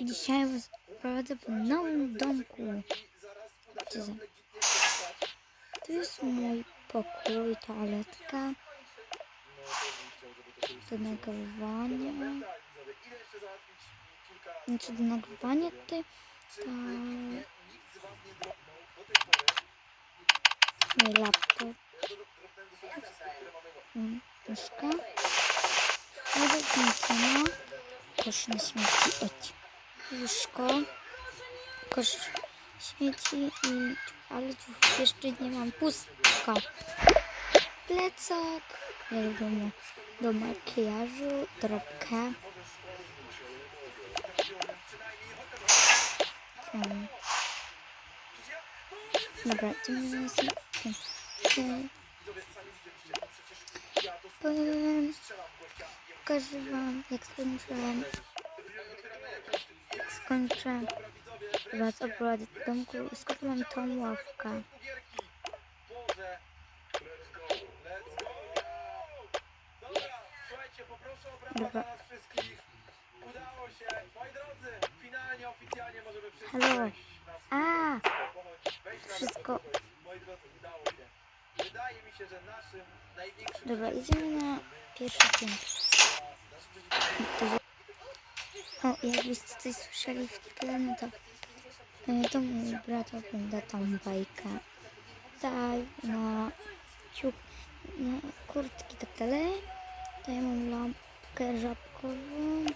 Dzisiaj was prowadzę po nowym domku. To jest mój pokój, toaletka. Do nagrywania. Znaczy do nagrywania tutaj to mój laptop. Mm, Myszka. Obok nic Kosz na śmieci. Eć. Łóżko. Kosz śmieci i... Ale jeszcze nie mam. Pustka. Plecak. Ja lubię do makijażu. Drobkę. Um. Dobra, idziemy na następny. Pokażę wam, jak skończyłem, jak skończę was oprowadzę do domku i skąd mam tą ławkę. Dobra. na A, Wszystko. dobra, idziemy na pierwsze piętro. O, jakbyście coś słyszeli w tle, no to, e, to mój brat ogląda tą bajkę. Tutaj na ciuch, na kurtki tak dalej. Tutaj mam lampkę żabkową.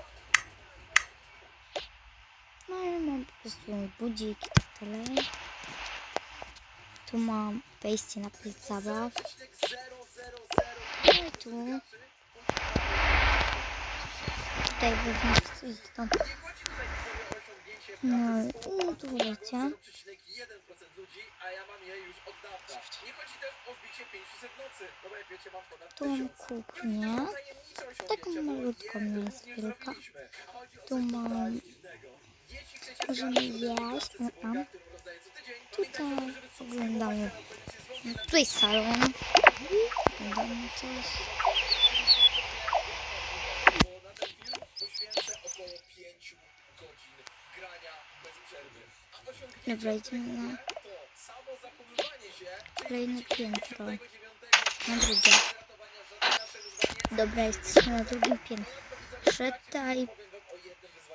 No i mam po prostu budzik i tak dalej. Tu mam wejście na plac zabaw. No i tu. 500 nocy, no bo jak wiecie, mam ponad Tu mam 1000. kuchnię. Taką malutką je jest wielka. Tu mam Możemy jeść, no tam. Tutaj oglądamy. No, tutaj salon. Oglądamy coś. Dobra, idziemy na kolejne piętro. Na drugie. Dobra, jesteśmy na drugim piętrze. Tutaj,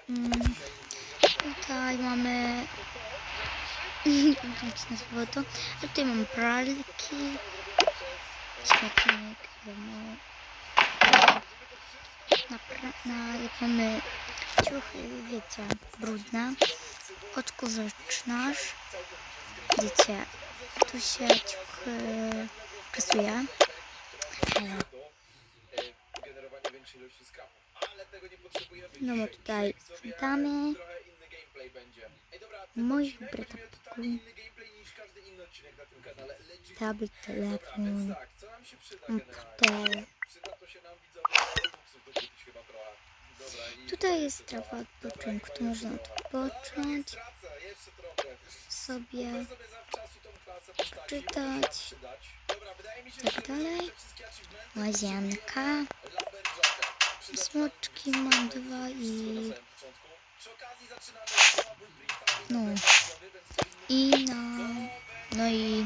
mm, tutaj mamy... Jak się nazywa to? A tutaj mam pralki. Śmietnik, wiadomo. Na, na, jak mamy ciuchy, wiecie, brudne. Odkurzacz nasz. Widzicie, tu się ciuchy potrzebujemy No bo tutaj sprzątamy. Odcinek brata pokój. inny gameplay niż Tutaj jest strefa odpoczynku, tu można odpocząć sobie, Czytać. tak dalej. łazienka, smoczki mam dwa i, No. i na, no i,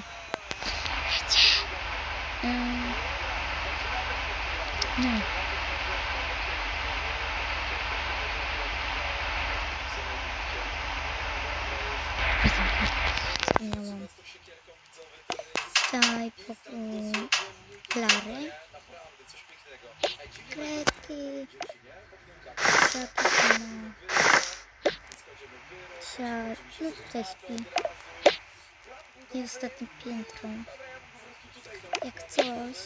tutaj Klary, pięknego. Ej, dziwnie krety, ma, siad, no tutaj śpi. I ostatnie piętro. Jak coś,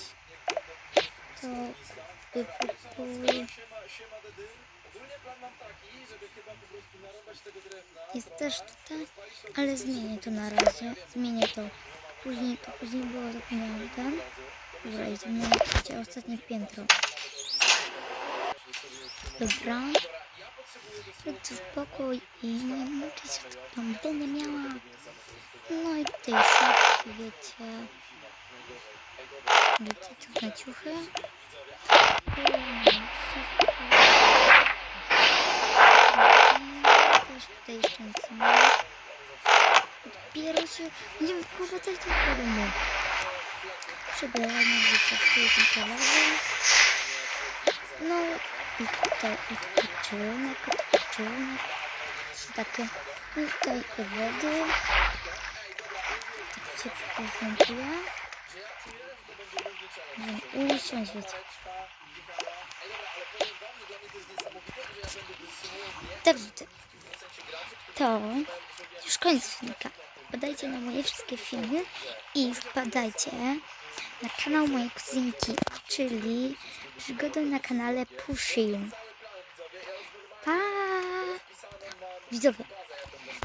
to by jest też tutaj, ale zmienię to na razie. Zmienię to. Później to później było zapomniałem ten. Dobra, idziemy na trzecie, ostatnie piętro. Dobra. Wrócę w pokój i nie muszę się tam będę miała. No i tutaj szafki, wiecie. Wiecie, tu na ciuchy. Szafki. Kręcimy. Dopiero się będziemy wprowadzać do forumu. Przebieramy wycofuję kąpielowy. No i tutaj odpoczynek, odpoczynek. Takie, no tutaj wody. Tak się prezentuje. Usiąść, wiecie. Dobrze, to, już koniec filmika. Na moje wszystkie filmy i wpadajcie na kanał mojej kuzynki, czyli przygody na kanale Pushin. Pa! Widzowie,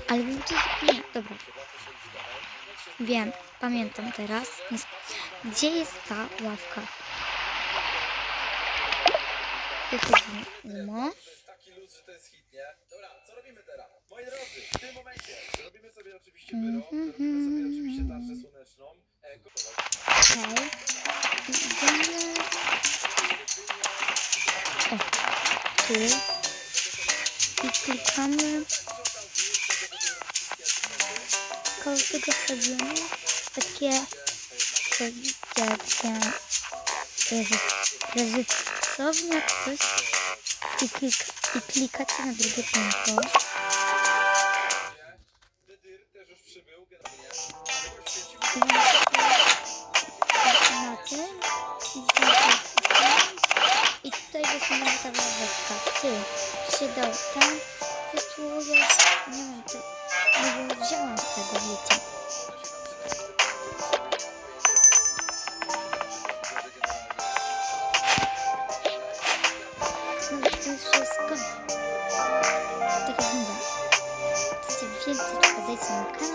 ale bym to nie, dobra. Wiem, pamiętam teraz. Gdzie jest ta ławka? Wychodzimy. To Moi drodzy, w tym momencie robimy sobie oczywiście wyrok, robimy sobie oczywiście tarczę słoneczną. E, Okej. I idziemy. O, tu. I klikamy. Koło tego stadionu takie takie rezerwownia czy coś. I, klik, I klikacie na drugie piętro. Też już przybył, generalnie. Na tym. I tutaj- mamy ta ławeczka. Ty, się dał tam. Jest nie wiem, czy, Tak jak mówię.